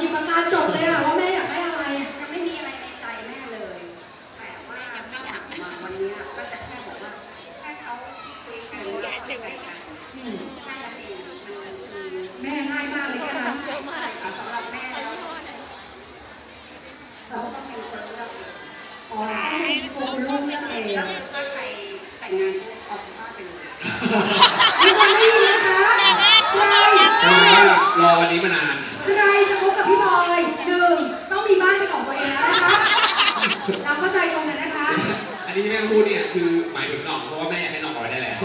จิตประการจบเลยอะว่าแม่อยากได้อะไร ยังไม่มีอะไรในใจแม่เลย แต่ว่าถ้าอยากมาวันเนี้ยก็จะแค่บอกว่าแค่เขาคุยกันแล้วเข้าใจกันอืมแค่นั้นเองมันคือแม่ง่ายมากเลยแค่นั้นใช่ค่ะสำหรับแม่แล้วเราก็เป็นคนเลือกเองอ๋อต้องเป็นตัวคุณลูกเลือกเองแล้วถ้าใครแต่งงานก็ออกจากบ้านไปเลยมีคนไม่อยู่นะคะใครเพราะว่ารอวันนี้มานานใครจะค บกับพี่บอยหนึ่งต้องมีบ้านเป็นของตัวเองแล้วนะคะเราเข้าใจตรงกันนะคะ อันนี้ที่แม่พูดเนี่ยคือหมายถึงน้องเพราะว่าแม่อยากให้น้องออกไปได้แล้ว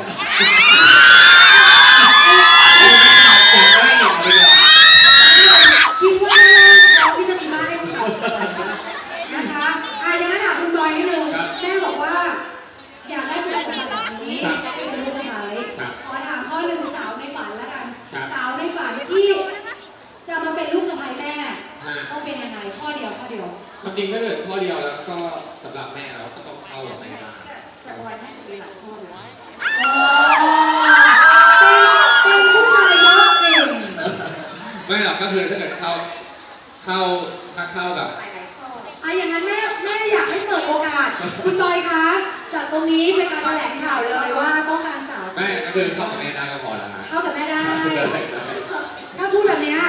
อยากได้น้องไปก่อนคิดว่าเราที่จะมีบ้านให้คุณนะคะอะอย่างนั้นถามคุณบอยนิดนึงแม่บอกว่า อยากได้คุณสมบัติแบบนี้ ความจริงถ้าเกิดข้อเดียวแล้วก็สำหรับแม่เราก็ต้องเข้ากับแม่ได้แต่บอยแม่จะมีหลายข้อนะอ๋อเป็นเป็นผู้ชายยอดเก่งไม่หรอกก็คือถ้าเกิดเข้าเข้าถ้าเข้าแบบหลายๆข้ออะอย่างนั้นแม่แม่อยากให้เปิดโอกาส คุณบอยคะจากตรงนี้เป็นการแถลงข่าวเลยว่าต้องการสาวแม่ก็คือเข้ากับแม่ได้ก็พอแล้วนะเข้ากับแม่ได้ ถ้าพูดแบบเนี้ย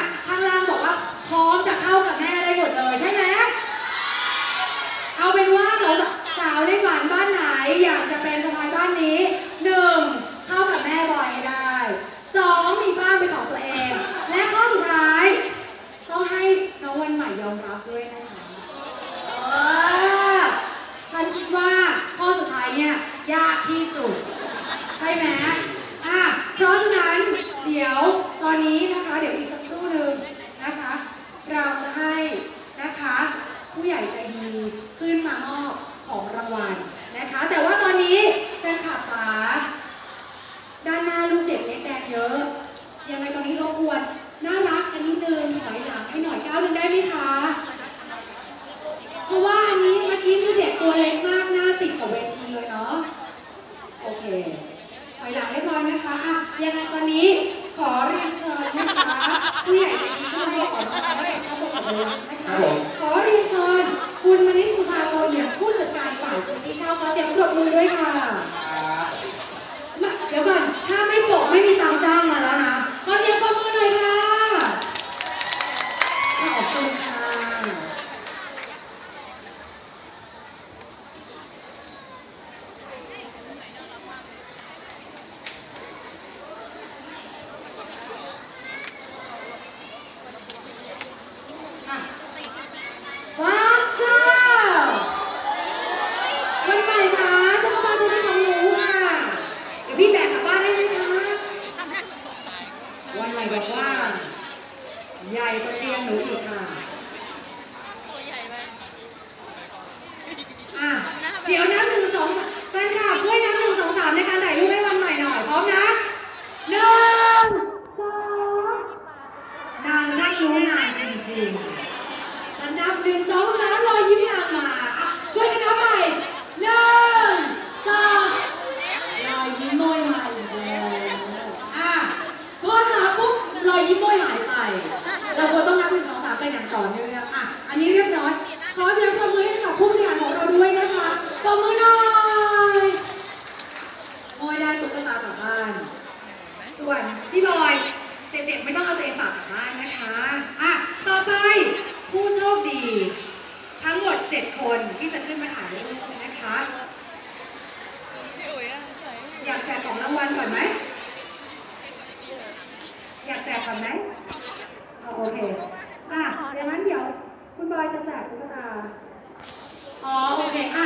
านี้หนึ่งเข้ากับแม่บอยให้ได้สองมีบ้านเป็นของตัวเอง และข้อสุดท้ายต้องให้น้องวันใหม่ยอมรับด้วยนะคะเออฉันคิดว่าข้อสุดท้ายเนี่ยยากที่สุด ใช่ไหมอะเพราะฉะนั้นเดี๋ยวตอนนี้นะคะเดี๋ยวอีกสักครู่หนึ่งนะคะ เราจะให้นะคะ ผู้ใหญ่ใจดีขึ้นมามอบของรางวัลนะคะ แต่ว่าตอนนี้เป็นขับฝาด้านหน้าลูกเด็กเล็ก แดงเยอะยังไงตอนนี้รบกวนน่ารักอันนี้เดินถอยหลังให้หน่อยก้าวหนึ่งได้ไหมคะเพราะว่าอันนี้เมื่อกี้มีเด็กตัวเล็กมากหน้าติดกับเวทีเลยเนาะโอเคถอยหลังเรียบร้อยนะคะอะยังไงตอนนี้ขอเรียนเชิญนะคะผู้ใหญ่ใจดีที่มาบอกขอมาให้เข้าประสบการณ์นะคะขอเรียนเชิญคุณมณิษฐ์สุภาโตเหียมผู้จัดการฝ่ายคุณที่เช่าขอเสียงปรบมือด้วยค่ะมาเดี๋ยวก่อน ถ้าไม่ปรบไม่มีตังค์จ้างมาแล้วนะขอเสียงปรบมือหน่อยค่ะขอบคุณค่ะ อะว้าวเจ้าวันใหม่คะตุ๊กตาชุดนี้ของหนูค่ะ เดี๋ยวพี่แจกกลับบ้านได้ไหมคะ วันใหม่บอกว่า ใหญ่ กว่าเตียงหนูอีกค่ะอะ เดี๋ยวนับหนึ่งสองสามแฟนคลับช่วยนับหนึ่งสองสามในการถ่ายรูปให้วันใหม่หน่อย พร้อมนะหนึ่งสองนางช่างรู้นางจริงๆฉันนับหนึ่งสองสามรอยยิ้มนางมาอะช่วยกันนับใหม่หนึ่งสองรอยยิ้มโมยมาอีกแล้วอะพอนับปุ๊บรอยยิ้มโมยหายไป เราควรต้องนับหนึ่ง ไปอย่างต่อเนื่องอะอันนี้เรียบร้อยขอเสียงปรบมือให้กับผู้บริหารของเราด้วยนะคะปรบมือหน่อยโมยได้ตุ๊กตากลับบ้านส่วนพี่บอยเด็กๆไม่ต้องเอาตัวเองฝากกลับบ้านนะคะอะต่อไปผู้โชคดี ทั้งหมด 7 คนที่จะขึ้นมาถ่ายรูปนะคะอยากแจกของรางวัลก่อนไหมอยากแจกก่อนไหมโอเค อะอย่างนั้นเดี๋ยวคุณบอยจะแจกตุ๊กตา อ๋อ โอเค อะ